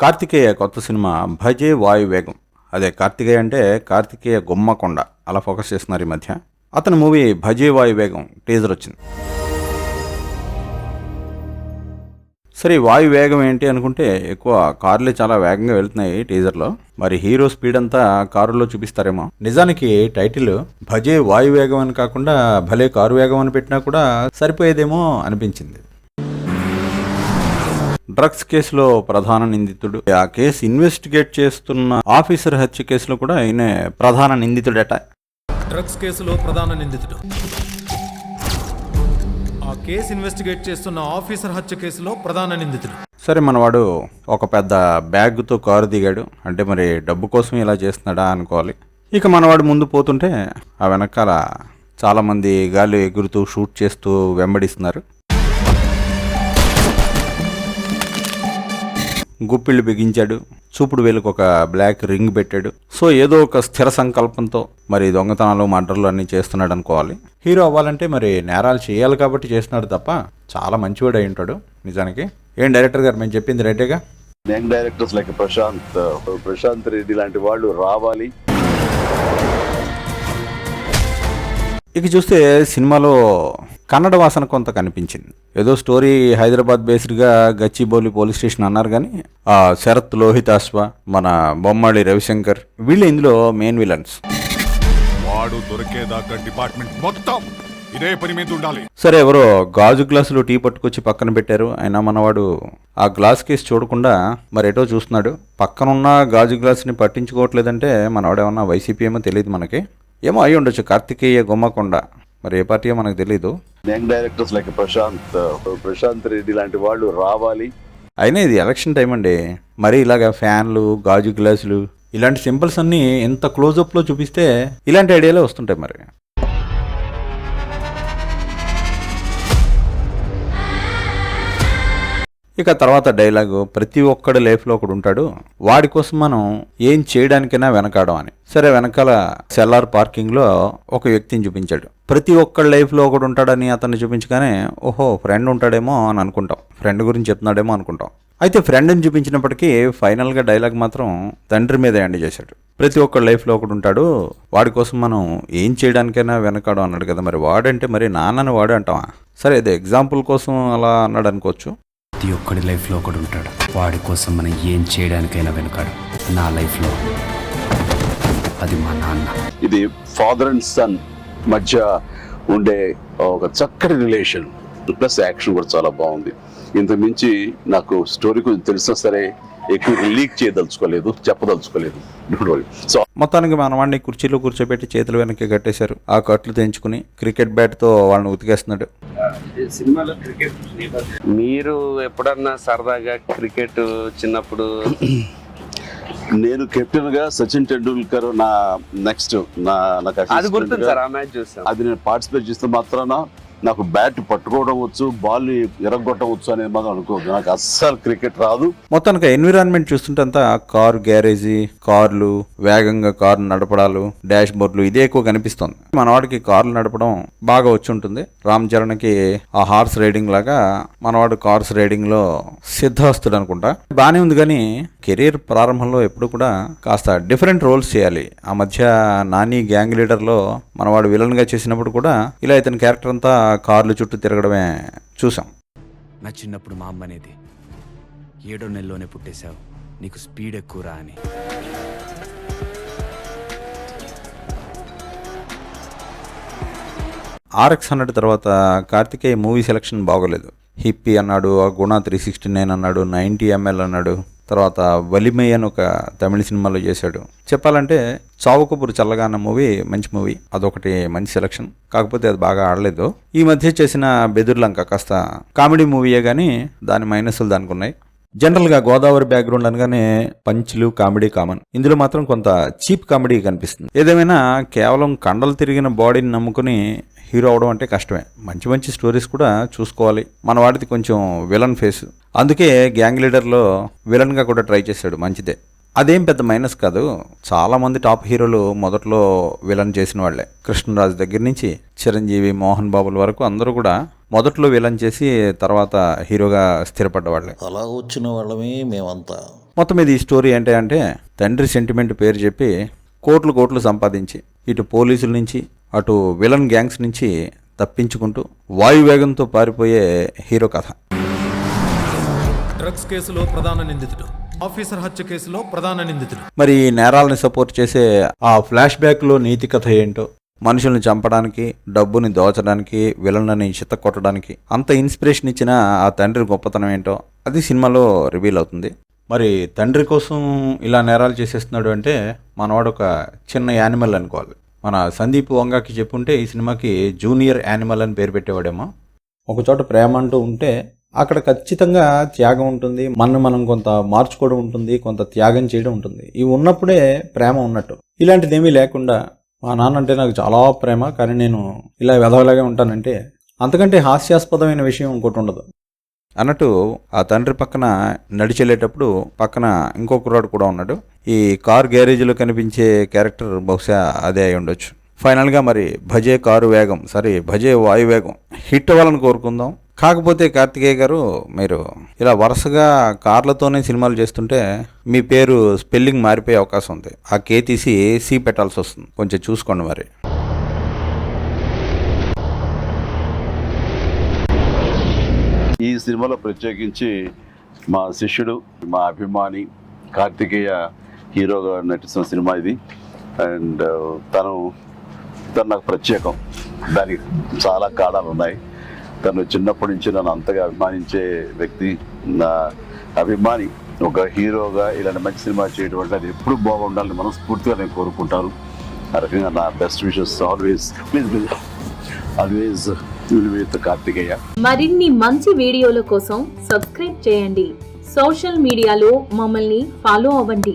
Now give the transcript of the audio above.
కార్తికేయ కొత్త సినిమా భజే వాయు వేగం. అదే కార్తికేయ అంటే కార్తికేయ గుమ్మకొండ అలా ఫోకస్ చేస్తున్నారు ఈ మధ్య. అతని మూవీ భజే వాయు వేగం టీజర్ వచ్చింది. సరే వాయు వేగం ఏంటి అనుకుంటే ఎక్కువ కార్లే చాలా వేగంగా వెళ్తున్నాయి టీజర్లో. మరి హీరో స్పీడ్ అంతా కారులో చూపిస్తారేమో. నిజానికి టైటిల్ భజే వాయు వేగం అని కాకుండా భలే కారు వేగం అని పెట్టినా కూడా సరిపోయేదేమో అనిపించింది. డ్రగ్స్ కేసులో ప్రధాన నిందితుడు. ఆ కేసు ఇన్వెస్టిగేట్ చేస్తున్న ఆఫీసర్ హత్య కేసులో కూడా ఈయనే ప్రధాన నిందితుడట. డ్రగ్స్ కేసులో ప్రధాన నిందితుడు. ఆ కేసు ఇన్వెస్టిగేట్ చేస్తున్న ఆఫీసర్ హత్య కేసులో ప్రధాన నిందితుడు. సరే మనవాడు ఒక పెద్ద బ్యాగ్తో కారు దిగాడు. అంటే మరి డబ్బు కోసం ఇలా చేస్తున్నాడా అనుకోవాలి. ఇక మనవాడు ముందు పోతుంటే ఆ వెనకాల చాలామంది గాలి ఎగురుతూ షూట్ చేస్తూ వెంబడిస్తున్నారు. గుప్పిళ్ళు బిగించాడు. చూపుడు వేలుకు ఒక బ్లాక్ రింగ్ పెట్టాడు. సో ఏదో ఒక స్థిర సంకల్పంతో మరి దొంగతనాలు మర్డర్లు అన్నీ చేస్తున్నాడు అనుకోవాలి. హీరో అవ్వాలంటే మరి నేరాలు చేయాలి కాబట్టి చేస్తున్నాడు తప్ప చాలా మంచివాడు అయి ఉంటాడు. నిజానికి. ఏం డైరెక్టర్ గారు మేము చెప్పింది రైటేగా young directors like Prashanth Prashanth Reddy లాంటి వాళ్ళు రావాలి. ఇక చూస్తే సినిమాలో కన్నడ వాసన కొంత కనిపించింది. ఏదో స్టోరీ హైదరాబాద్ బేస్డ్గా గచ్చిబౌలి పోలీస్ స్టేషన్ అన్నారు కానీ ఆ శరత్ లోహితాశ్వ మన బొమ్మాళి రవిశంకర్ వీళ్ళు ఇందులో మెయిన్ విలన్స్ వాడు దొరికేదాకా డిపార్ట్మెంట్ మొత్తం ఇదే పని మీద ఉండాలి. సరే ఎవరో గాజు గ్లాసులు టీ పట్టుకొచ్చి పక్కన పెట్టారు. అయినా మనవాడు ఆ గ్లాస్ కేసు చూడకుండా మరి ఎటో చూస్తున్నాడు. పక్కనున్న గాజు గ్లాసుని పట్టించుకోవట్లేదంటే మనవాడు ఏమన్నా వైసీపీ ఏమో తెలియదు మనకి. ఏమో అయి ఉండొచ్చు. కార్తికేయ గుమ్మకొండ. మరి ఏ పార్టీయో మనకు తెలియదు young directors like Prashanth Prashanth Reddy లాంటి వాళ్ళు రావాలి. అయినా ఇది ఎలక్షన్ టైం అండి. మరి ఇలాగ ఫ్యాన్లు గాజు గ్లాసులు ఇలాంటి సింబల్స్ అన్నీ ఎంత క్లోజప్లో చూపిస్తే ఇలాంటి ఐడియాలే వస్తుంటాయి మరి. ఇక తర్వాత డైలాగు ప్రతి ఒక్కడి లైఫ్లో ఒకడు ఉంటాడు. వాడి కోసం మనం ఏం చేయడానికైనా వెనకాడం అని. సరే వెనకాల సెల్లార్ పార్కింగ్లో ఒక వ్యక్తిని చూపించాడు. ప్రతి ఒక్కడి లైఫ్లో ఒకడు ఉంటాడని అతన్ని చూపించగానే ఓహో ఫ్రెండ్ ఉంటాడేమో అని అనుకుంటాం. ఫ్రెండ్ గురించి చెప్తున్నాడేమో అనుకుంటాం. అయితే ఫ్రెండ్ని చూపించినప్పటికీ ఫైనల్గా డైలాగ్ మాత్రం తండ్రి మీద ఎండ్ చేశాడు. ప్రతి ఒక్కడి లైఫ్లో ఒకడు ఉంటాడు. వాడి కోసం మనం ఏం చేయడానికైనా వెనకాడు అన్నాడు కదా మరి. వాడంటే మరి నాన్నని వాడు అంటావా? సరే ఇది ఎగ్జాంపుల్ కోసం అలా అన్నాడు అనుకోవచ్చు. ప్రతి ఒక్కడి లైఫ్లో ఒకడు ఉంటాడు. వాడి కోసం మనం ఏం చేయడానికైనా వెనకాడు. నా లైఫ్లో అది మా నాన్న. ఇది ఫాదర్ అండ్ సన్ మధ్య ఉండే ఒక చక్కటి రిలేషన్ ప్లస్ యాక్షన్ కూడా చాలా బాగుంది. ఇంత మించి నాకు స్టోరీ కొంచెం తెలిసినా సరే ఎక్కువ లీక్ చేయదలుచుకోలేదు చెప్పదలుచుకోలేదు. సో మొత్తానికి మన వాడిని కుర్చీలో కూర్చోబెట్టి చేతులు వెనక్కి కట్టేశారు. ఆ కట్లు తెంచుకుని క్రికెట్ బ్యాట్తో వాళ్ళని ఉతికేస్తున్నాడు. మీరు ఎప్పుడన్నా సరదాగా క్రికెట్ చిన్నప్పుడు నేను కెప్టెన్గా సచిన్ టెండూల్కర్ నా నెక్స్ట్ నా నాకు అది assistant గుర్తుంది గా సార్ ఆ మ్యాచ్ చూసాం. అది నేను పార్టిసిపేట్ చేస్తే మాత్రాన నాకు బ్యాట్ పట్టుకోవడం వచ్చు బాల్ ఎరగొట్టడం వచ్చు అనేది మాత్రం అనుకోవద్దు. నాకు అస్సలు క్రికెట్ రాదు. మొత్తానికి ఎన్విరాన్మెంట్ చూస్తుంటే అంతా కార్ గ్యారేజీ కార్లు వేగంగా కారు నడపడాలు డాష్ బోర్డులు ఇదే ఎక్కువ కనిపిస్తుంది. మన వాడికి కార్లు నడపడం బాగా వచ్చి ఉంటుంది. రామ్ చరణ్కి ఆ హార్స్ రైడింగ్ లాగా మనవాడు కార్స్ రైడింగ్లో లో అనుకుంటా. బాగానే ఉంది కానీ కెరీర్ ప్రారంభంలో ఎప్పుడు కూడా కాస్త డిఫరెంట్ రోల్స్ చేయాలి. ఆ మధ్య నాని గ్యాంగ్ లీడర్లో మనవాడు విలన్గా చేసినప్పుడు కూడా ఇలా ఇతని క్యారెక్టర్ అంతా కార్లు చుట్టూ తిరగడమే చూసాం. నా చిన్నప్పుడు మా అమ్మ అనేది ఏడో నెలలోనే పుట్టేశావు. నీకు స్పీడ్ ఎక్కువరా అని. ఆర్ఎక్స్ హండ్రెడ్ తర్వాత కార్తికేయ మూవీ సెలక్షన్ బాగోలేదు. హిప్పీ అన్నాడు ఆ గుణ త్రీ సిక్స్టీ నైన్ అన్నాడు నైంటీ ఎంఎల్ అన్నాడు తర్వాత వలిమై అని ఒక తమిళ సినిమాలో చేశాడు. చెప్పాలంటే చావు కబురు చల్లగా అన్న మూవీ మంచి మూవీ అదొకటి మంచి సెలక్షన్. కాకపోతే అది బాగా ఆడలేదు. ఈ మధ్య చేసిన బెదుర్లంక కాస్త కామెడీ మూవీయే కానీ దాని మైనస్లు దానికి ఉన్నాయి జనరల్గా గోదావరి బ్యాక్గ్రౌండ్ అనగానే పంచ్లు కామెడీ కామన్. ఇందులో మాత్రం కొంత చీప్ కామెడీ కనిపిస్తుంది. ఏదేమైనా కేవలం కండలు తిరిగిన బాడీని నమ్ముకుని హీరో అవడం అంటే కష్టమే. మంచి మంచి స్టోరీస్ కూడా చూసుకోవాలి. మన వాడిది కొంచెం విలన్ ఫేస్. అందుకే గ్యాంగ్ లీడర్లో విలన్గా కూడా ట్రై చేశాడు మంచిదే. అదేం పెద్ద మైనస్ కాదు. చాలా మంది టాప్ హీరోలు మొదట్లో విలన్ చేసిన వాళ్ళే. కృష్ణరాజు దగ్గర నుంచి చిరంజీవి మోహన్ బాబుల వరకు అందరూ కూడా మొదట్లో విలన్ చేసి తర్వాత హీరోగా స్థిరపడ్డ వాళ్ళే. అలా వచ్చిన వాళ్ళమే మేమంతా. మొత్తం ఇది ఈ స్టోరీ ఏంటి అంటే తండ్రి సెంటిమెంట్ పేరు చెప్పి కోట్లు కోట్లు సంపాదించి ఇటు పోలీసుల నుంచి అటు విలన్ గ్యాంగ్స్ నుంచి తప్పించుకుంటూ వాయువేగంతో పారిపోయే హీరో కథ. డ్రగ్స్ కేసులో ప్రధాన నిందితుడు. ఆఫీసర్ హత్య కేసులో ప్రధాన నిందితుడు. మరి ఈ నేరాలని సపోర్ట్ చేసే ఆ ఫ్లాష్ బ్యాక్లో నీతి కథ ఏంటో? మనుషుల్ని చంపడానికి డబ్బుని దోచడానికి విలన్లని చిత్త కొట్టడానికి అంత ఇన్స్పిరేషన్ ఇచ్చిన ఆ తండ్రి గొప్పతనం ఏంటో అది సినిమాలో రివీల్ అవుతుంది. మరి తండ్రి కోసం ఇలా నేరాలు చేసేస్తున్నాడు అంటే మనవాడు ఒక చిన్న యానిమల్ అనుకోవాలి. మన సందీప్ వంగాకి చెప్పుంటే ఈ సినిమాకి జూనియర్ యానిమల్ అని పేరు పెట్టేవాడేమో. ఒకచోట ప్రేమ అంటూ ఉంటే అక్కడ ఖచ్చితంగా త్యాగం ఉంటుంది మనం మనం కొంత మార్చుకోవడం ఉంటుంది కొంత త్యాగం చేయడం ఉంటుంది. ఇవి ఉన్నప్పుడే ప్రేమ ఉన్నట్టు. ఇలాంటిది ఏమీ లేకుండా మా నాన్న అంటే నాకు చాలా ప్రేమ కానీ నేను ఇలా వెధవలాగే ఉంటానంటే అంతకంటే హాస్యాస్పదమైన విషయం ఇంకోటి ఉండదు. అన్నట్టు ఆ తండ్రి పక్కన నడిచెళ్ళేటప్పుడు పక్కన ఇంకో కుర్రాడు కూడా ఉన్నాడు. ఈ కార్ గ్యారేజ్లో కనిపించే క్యారెక్టర్ బహుశా అదే అయి ఉండొచ్చు. ఫైనల్గా మరి భజే కారు వేగం. సారీ భజే వాయు వేగం. హిట్ అవ్వాలని కోరుకుందాం. కాకపోతే కార్తికేయ గారు మీరు ఇలా వరుసగా కార్లతోనే సినిమాలు చేస్తుంటే మీ పేరు స్పెల్లింగ్ మారిపోయే అవకాశం ఉంది. ఆ కే తీసి సి పెట్టాల్సి వస్తుంది. కొంచెం చూసుకోండి మరి. ఈ సినిమాలో ప్రత్యేకించి మా శిష్యుడు మా అభిమాని కార్తికేయ హీరోగా నటిస్తున్న సినిమా ఇది. అండ్ తను తను నాకు ప్రత్యేకం. దానికి చాలా కారణాలు ఉన్నాయి. తను చిన్నప్పటి నుంచి నన్ను అంతగా అభిమానించే వ్యక్తి నా అభిమాని ఒక హీరోగా ఇలాంటి మంచి సినిమా చేయడం అంటే అది ఎప్పుడు బాగుండాలని మనస్ఫూర్తిగా నేను కోరుకుంటాను. ఆ రకంగా నా best wishes always please always with Karthikeya. మరిన్ని మంచి వీడియోల కోసం సబ్స్క్రైబ్ చేయండి. సోషల్ మీడియాలో మమ్మల్ని ఫాలో అవ్వండి.